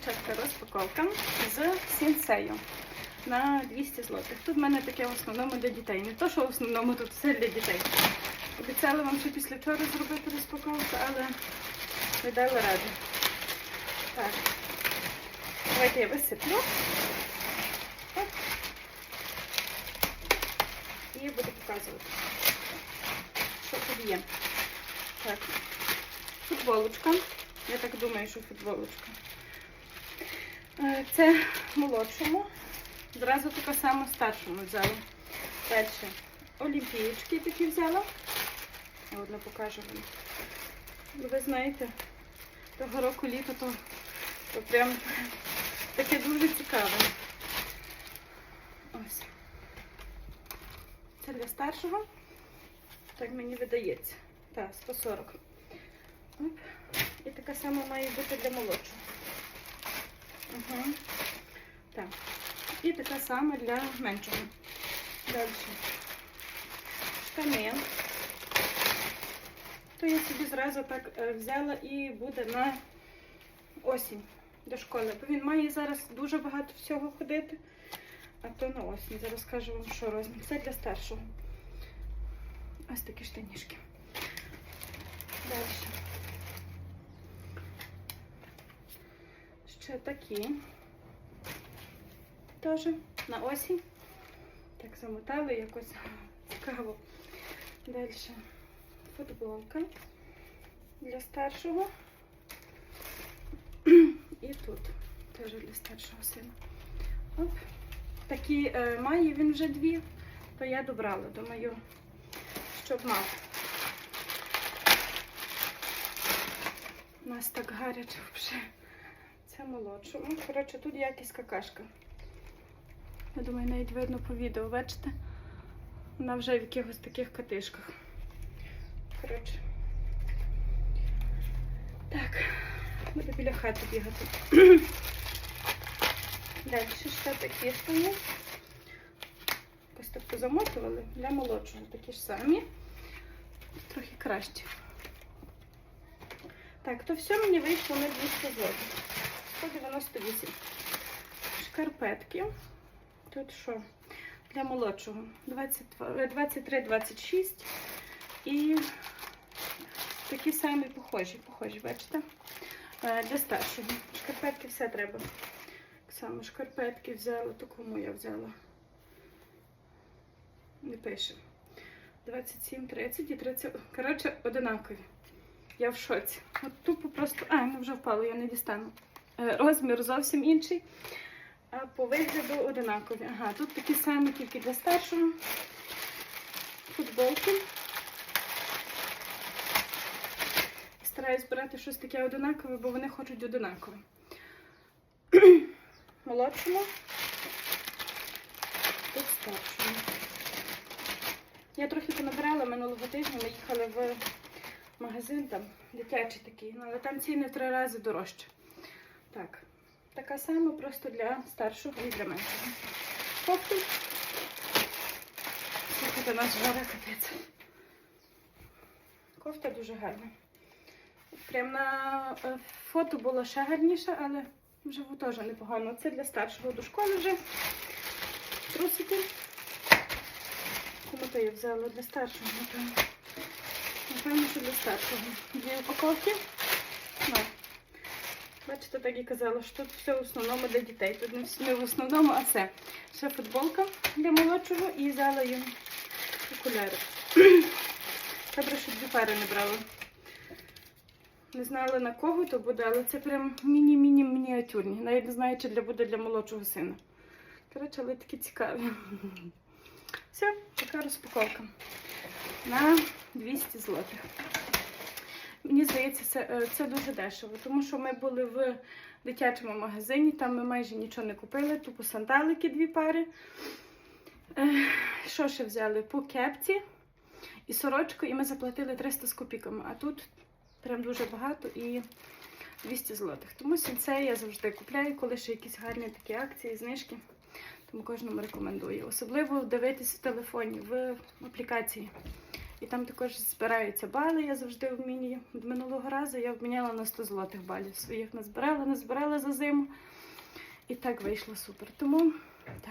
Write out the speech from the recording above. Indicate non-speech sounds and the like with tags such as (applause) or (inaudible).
дівчатка, розпаковка з сінсею на 200 злотих. Тут в мене таке в основному для дітей. Не то, що в основному тут все для дітей. Обіцяла вам ще після вчора зробити розпаковку, але не дали ради. Так. Давайте я висиплю. Оп. І буду показувати, що тут є. Так. Футболочка. Я так думаю, що футболочка. Е, Це молодшому. Зразу така сама старшому взяла. Далі. Олімпієчки такі взяла. Я одне покажу вам. Ну, Ви знаєте, того року літо то, то прям таке дуже цікаве. Ось. Це для старшого. Так мені видається. Так, 140. Оп. І така сама має бути для молодшого. Угу. Так. І така сама для меншого. Далі. Штани. То я собі зразу так е, взяла і буде на осінь до школи. Бо він має зараз дуже багато всього ходити. А то на осінь. Зараз скажу вам, що розмір. Це для старшого. Ось такі штанішки. Далі. Ще такі. Теж на осінь. Так замотали якось цікаво. Далі футболка для старшого. І тут теж для старшого сина. Оп. Такі е, має він вже дві, то я добрала, думаю, щоб мав. У нас так гаряче вже. Це молодшому. Коротше, тут якась какашка. Я думаю, навіть видно по відео, бачите? Вона вже в якихось таких катишках. Коротше. Так, буду біля хати бігати. (clears throat) Далі ще такі штани. Якось так позамотували для молодшого. Такі ж самі. Трохи кращі. Так, то все мені вийшло на 200 злотих. 198. Шкарпетки. Тут що? Для молодшого. 23-26. І такі самі похожі, похожі, бачите? Е, Для старшого. Шкарпетки все треба. Так само шкарпетки взяла, таку я взяла. Не пише. 27, 30 і 30. Коротше, одинакові. Я в шоці. От тупо просто. А, ну вже впало, я не дістану. Е, Розмір зовсім інший. А по вигляду одинакові. Ага, тут такі самі, тільки для старшого. Футболки. Стараюсь брати щось таке одинакове, бо вони хочуть одинакове. (clears throat) Молодшому. Тут старшому. Я трохи понабирала минулого тижня, ми їхали в магазин там, дитячий такий, ну, але там ціни в три рази дорожче. Так, така сама просто для старшого і для меншого. Кофту. Слухайте, нас жара капець. Кофта дуже гарна. Прям на е, фото було ще гарніше, але вживу теж непогано. Це для старшого до школи вже. Трусики. Кому то я взяла для старшого, напевно. Напевно, що для старшого. Дві упаковки. Бачите, так і казала, що тут все в основному для дітей. Тут не в основному, а все. Ще футболка для молодшого і взяла їм окуляри. (clears throat) Добре, що дві пари не брала. Не знала на кого то буде, але це прям міні-міні мініатюрні. Навіть не знаю, чи для буде для молодшого сина. Коротше, але такі цікаві. (laughs) Все, така розпаковка. На 200 злотих. Мені здається, це, е, це дуже дешево, тому що ми були в дитячому магазині, там ми майже нічого не купили, тупо сандалики дві пари. Е, Що ще взяли? По кепці і сорочку, і ми заплатили 300 з копійками. А тут прям дуже багато і 200 злотих. Тому сінцей я завжди купляю, коли ще якісь гарні такі акції, знижки. Тому кожному рекомендую. Особливо дивитись в телефоні, в аплікації. І там також збираються бали, я завжди вмінюю. Минулого разу я обміняла на 100 злотих балів. Своїх назбирала, назбирала за зиму. І так вийшло супер. Тому